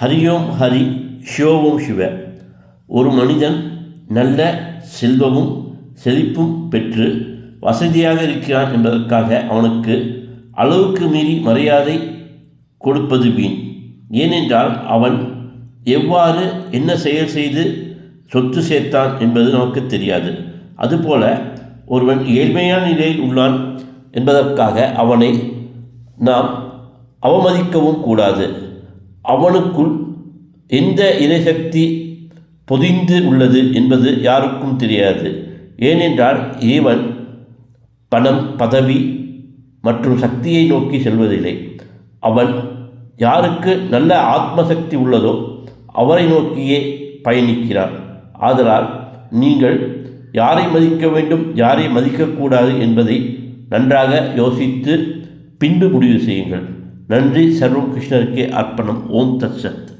ஹரியோம் ஹரி ஷியோவும் சிவ ஒரு மனிதன் நல்ல செல்வமும் செழிப்பும் பெற்று வசதியாக இருக்கிறான் என்பதற்காக அவனுக்கு அளவுக்கு மீறி மரியாதை கொடுப்பது வீண். ஏனென்றால் அவன் எவ்வாறு என்ன செயல் செய்து சொத்து சேர்த்தான் என்பது நமக்கு தெரியாது. அதுபோல ஒருவன் ஏழ்மையான நிலையில் உள்ளான் என்பதற்காக அவனை நாம் அவமதிக்கவும் கூடாது. அவனுக்குள் எந்த இறைசக்தி பொதிந்து உள்ளது என்பது யாருக்கும் தெரியாது. ஏனென்றால் இவன் பணம் பதவி மற்றும் சக்தியை நோக்கி செல்வதில்லை. அவன் யாருக்கு நல்ல ஆத்மசக்தி உள்ளதோ அவரை நோக்கியே பயணிக்கிறான். ஆதலால் நீங்கள் யாரை மதிக்க வேண்டும் யாரை மதிக்கக்கூடாது என்பதை நன்றாக யோசித்து பின்பு முடிவு செய்யுங்கள். நன்றி. சர்வம் கிருஷ்ணருக்கே அர்ப்பணம். ஓம் தத் சத்.